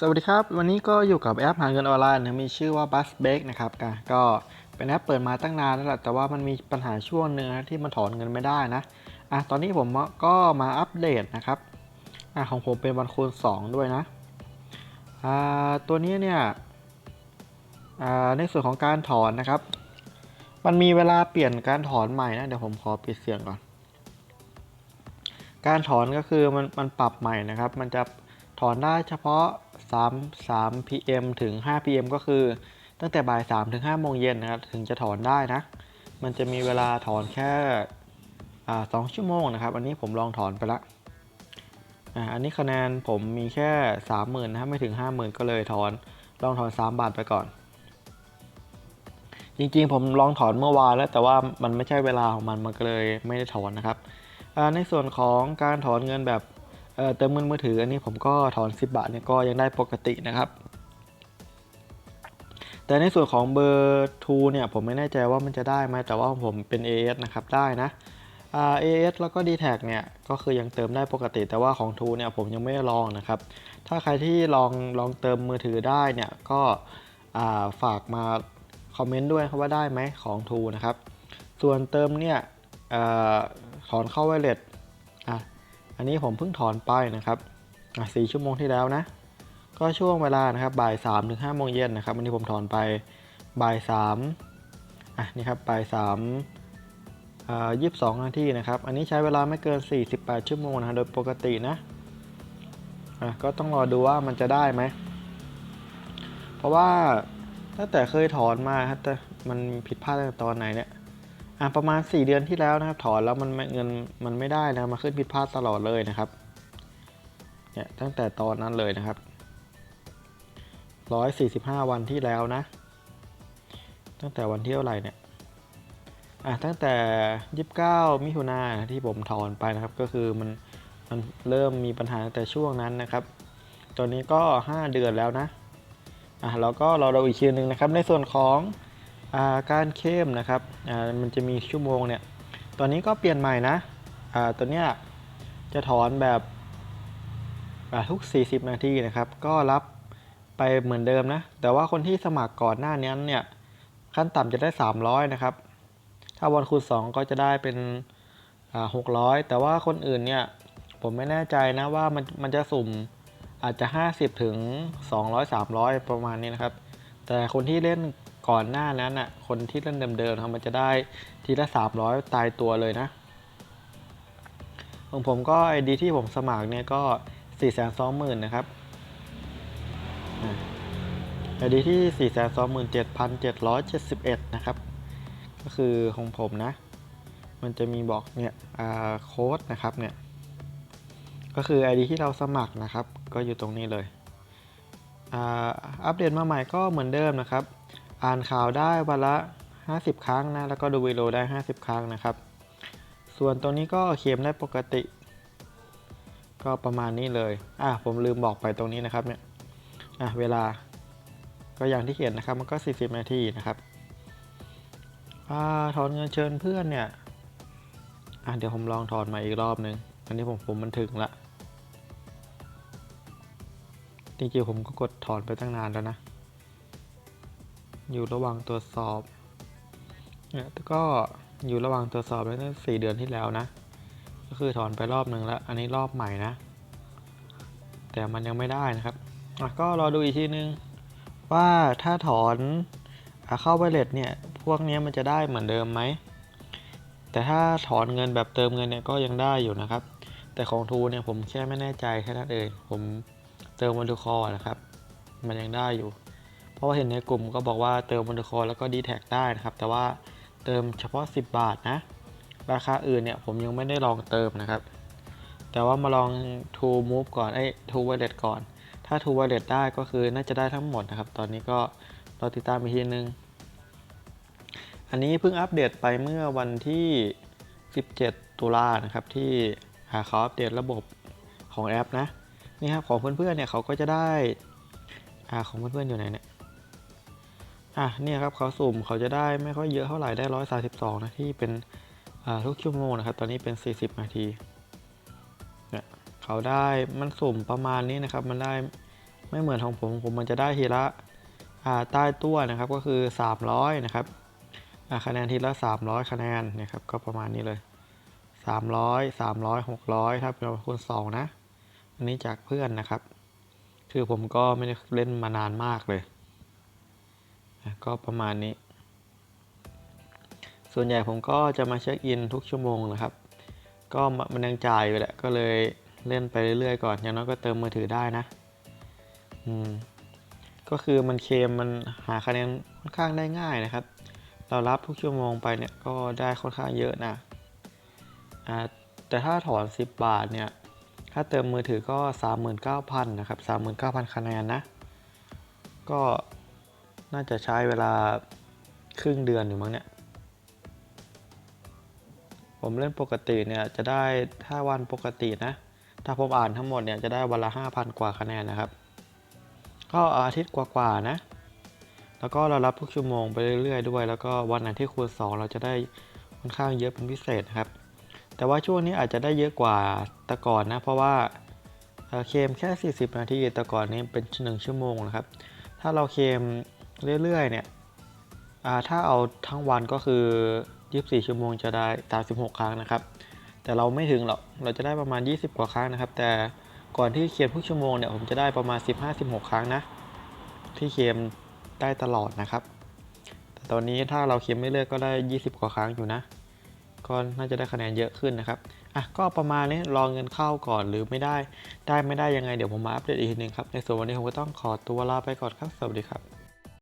สวัสดีครับ วันนี้ก็อยู่กับแอปหาเงินออนไลน์นะมีชื่อว่า b u s b a k นะครับก็เป็นแอปเปิดมาตั้งนานแล้วแหละแต่ว่ามันมีปัญหาช่วงหนึ่งนะที่มันถอนเงินไม่ได้นะอะตอนนี้ผมก็มาอัปเดตนะครับอะของผมเป็นวันคูณ 2 ด้วยนะอ่าตัวนี้เนี่ยอ่าในส่วนของการถอนนะครับ มันมีเวลาเปลี่ยนการถอนใหม่นะเดี๋ยวผมขอปิดเสียงก่อน การถอนก็คือมันมันปรับใหม่นะครับ มันจะถอนได้เฉพาะ 3 3 pm ถึง 5 pm ก็คือ ตั้งแต่บ่าย3ถึง5โมงเย็นนะครับ ถึงจะถอนได้นะ มันจะมีเวลาถอนแค่อ่า2ชั่วโมงนะครับ อันนี้ผมลองถอนไปละอันนี้คะแนนผมมีแค่ 30,000นะไม่ถึง 50,000 ก็เลยถอน ลองถอน 3 บาทไปก่อน จริงๆ ผมลองถอนเมื่อวานแล้วแต่ว่ามันไม่ใช่เวลาของมัน มันก็เลยไม่ได้ถอนนะครับ ในส่วนของการถอนเงินแบบ เติมเงินมือถืออันนี้ผมก็ถอน 10 บาทเนี่ยก็ยังได้ปกตินะครับ แต่ในส่วนของเบอร์ทูเนี่ยผมไม่แน่ใจว่ามันจะได้ไหมแต่ว่าผมเป็น AS นะครับได้นะเอ่า AS แล้วก็ d t แทเนี่ยก็คือยังเติมได้ปกติ แต่ว่าของทูเนี่ยผมยังไม่ได้ลองนะครับ ถ้าใครที่ลองลองเติมมือถือได้เนี่ยก็าฝากมาคอมเมนต์ด้วยครับว่าได้ไหมของทูนะครับ ส่วนเติมเนี่ยอถอนเข้าไวเลตอะ อันนี้ผมเพิ่งถอนไปนะครับสี่ชั่วโมงที่แล้วนะ ก็ช่วงเวลานะครับบ่ายสามถึงห้าโมงเย็นนะครับอันนี้ผมถอนไปบ่ายสามอะนี่ครับบ่ายสามยี่สิบสองนาทีนะครับ อันนี้ใช้เวลาไม่เกิน 48 ชั่วโมงนะโดยปกตินะอะก็ต้องรอดูว่ามันจะได้ไหม เพราะว่าตั้งแต่เคยถอนมาครับแต่มันผิดพลาดตั้งแต่ตอนไหนเนี่ย อะประมาณ 4 เดือนที่แล้วนะครับ ถอนแล้วมันเงินมันไม่ได้นะมาขึ้นผิดพลาดตลอดเลยนะครับเนี่ยตั้งแต่ตอนนั้นเลยนะครับ 145 วันที่แล้วนะ ตั้งแต่วันที่เท่าไหร่เนี่ยอะตั้งแต่ 29 มิถุนายนที่ผมถอนไปนะครับ ก็คือมันมันเริ่มมีปัญหาตั้งแต่ช่วงนั้นนะครับ ตอนนี้ก็ 5 เดือนแล้วนะอะแล้วก็เราเราอีกทีหนึ่งนะครับ ในส่วนของ การเข้มนะครับมันจะมีชั่วโมงเนี่ยตอนนี้ก็เปลี่ยนใหม่นะตัวเนี้ยจะถอนแบบทุก 40 นาทีนะครับ ก็รับไปเหมือนเดิมนะ แต่ว่าคนที่สมัครก่อนหน้านี้เนี่ยขั้นต่ำจะได้ 300 นะครับ ถ้าวันคูณ 2 ก็จะได้เป็น 600 แต่ว่าคนอื่นเนี่ยผมไม่แน่ใจนะว่ามันมันจะสุ่มอาจจะ 50 ถึง 200 300 ประมาณนี้นะครับ แต่คนที่เล่น ก่อนหน้านั้นอะ คนที่เล่นเดิมๆนะครับมันจะได้ทีละ 300 ตายตัวเลยนะ ของผมก็ไอดีที่ผมสมัครเนี่ยก็ 4 2 0 0 0 0 นะครับไอดีที่ 4 2 7 7 7 1 นะครับ ก็คือของผมนะ มันจะมีบอกเนี่ยโค้ดนะครับเนี่ย ก็คือ ID ที่เราสมัครนะครับ ก็อยู่ตรงนี้เลยอัปเดตมาใหม่ก็เหมือนเดิมนะครับ อ่านข่าวได้วันละ 50 ครั้งนะ แล้วก็ดูวิดีโอได้ 50 ครั้งนะครับ ส่วนตัวนี้ก็เขียมได้ปกติ ก็ประมาณนี้เลย อะผมลืมบอกไปตรงนี้นะครับเนี่ย อะเวลา ก็อย่างที่เขียนนะครับ มันก็ 40 นาทีนะครับอ่าถอนเงินเชิญเพื่อนเนี่ย อะเดี๋ยวผมลองถอนมาอีกรอบนึง อันนี้ผมผมมันถึงละจริงๆผมก็กดถอนไปตั้งนานแล้วนะ อยู่ระหว่างตรวจสอบเนี่ยก็อยู่ระหว่างตรวจสอบตั้งสี่เดือนที่แล้วนะ ก็คือถอนไปรอบหนึ่งแล้ว อันนี้รอบใหม่นะ แต่มันยังไม่ได้นะครับก็รอดูอีกทีนึง ว่าถ้าถอนเข้าไวเลตเนี่ย พวกเนี้ยมันจะได้เหมือนเดิมไหม แต่ถ้าถอนเงินแบบเติมเงินเนี่ยก็ยังได้อยู่นะครับ แต่ของทูเนี่ยผมแค่ไม่แน่ใจแค่นั้นเองผมเติมวันทูคอนะครับ มันยังได้อยู่ เพราะว่าเห็นในกลุ่มก็บอกว่าเติมวันทูคอแล้วก็ดีแท็กได้นะครับ แต่ว่าเติมเฉพาะ 10 บาทนะ ราคาอื่นเนี่ยผมยังไม่ได้ลองเติมนะครับ แต่ว่ามาลอง To Move ก่อนไอ้ To Wallet ก่อน ถ้า To Wallet ได้ก็คือน่าจะได้ทั้งหมดนะครับ ตอนนี้ก็รอติดตามอีกทีนึง อันนี้เพิ่งอัปเดตไปเมื่อวันที่ 17 ตุลานะครับ ที่หาเขาอัปเดตระบบของแอปนะนี่ครับของเพื่อนๆเนี่ยเขาก็จะได้อ่าของเพื่อนๆอยู่ไหนเนี่ย อะเนี่ยครับเขาสุ่มเขาจะได้ไม่ค่อยเยอะเท่าไหร่ได้132นะที่เป็นทุกชั่วโมงนะครับ ตอนนี้เป็น 40 นาทีเนี่ยเขาได้มันสุ่มประมาณนี้นะครับ มันได้ไม่เหมือนของผมผมมันจะได้ทีละอ่าใต้ตัวนะครับก็คือ 300 นะครับอ่าคะแนนทีละ 300 คะแนนนะครับก็ประมาณนี้เลย 300 300 600 ถ้าเป็นคูณ2นะ อันนี้จากเพื่อนนะครับ คือผมก็ไม่ได้เล่นมานานมากเลย ก็ประมาณนี้ ส่วนใหญ่ผมก็จะมาเช็คอินทุกชั่วโมงนะครับ ก็มันยังจ่ายอยู่แหละ ก็เลยเล่นไปเรื่อยๆก่อน อย่างน้อยก็เติมมือถือได้นะ อืม ก็คือมันเคมมันหาคะแนนค่อนข้างได้ง่ายนะครับ เรารับทุกชั่วโมงไปเนี่ยก็ได้ค่อนข้างเยอะนะ อ่า แต่ถ้าถอน 10 บาทเนี่ย ถ้าเติมมือถือก็ 39,000 นะครับ 39,000 คะแนนนะ ก็ น่าจะใช้เวลาครึ่งเดือนอยู่มั้งเนี่ย ผมเล่นปกติเนี่ยจะได้ถ้าวันปกตินะ ถ้าผมอ่านทั้งหมดเนี่ยจะได้วันละ 5,000 กว่าคะแนนนะครับ ก็อาทิตย์กว่าๆนะ แล้วก็เรารับทุกชั่วโมงไปเรื่อยๆด้วย แล้วก็วันไหนที่คูณ2เราจะได้ค่อนข้างเยอะเป็นพิเศษนะครับ แต่ว่าช่วงนี้อาจจะได้เยอะกว่าแต่ก่อนนะ เพราะว่าเคมแค่ 40 นาทีแต่ก่อนนี้เป็น 1 ชั่วโมงนะครับ ถ้าเราเคม เรื่อยๆเนี่ยถ้าเอาทั้งวันก็คือ 24 ชั่วโมงจะได้ 36 ครั้งนะครับ แต่เราไม่ถึงหรอก เราจะได้ประมาณ 20 กว่าครั้งนะครับ แต่ก่อนที่เคลมทุกชั่วโมงเนี่ยผมจะได้ประมาณ 15-16 ครั้งนะ ที่เคลมได้ตลอดนะครับ แต่ตอนนี้ถ้าเราเคลมไม่เรื่อยก็ได้ 20 กว่าครั้งอยู่นะ ก็น่าจะได้คะแนนเยอะขึ้นนะครับ อะ ก็ประมาณนี้รอเงินเข้าก่อนหรือไม่ได้ ได้ไม่ได้ยังไงเดี๋ยวผมมาอัปเดตอีกทีหนึงครับ ในส่วนวันนี้ผมก็ต้องขอตัวลาไปก่อนครับ สวัสดีครับ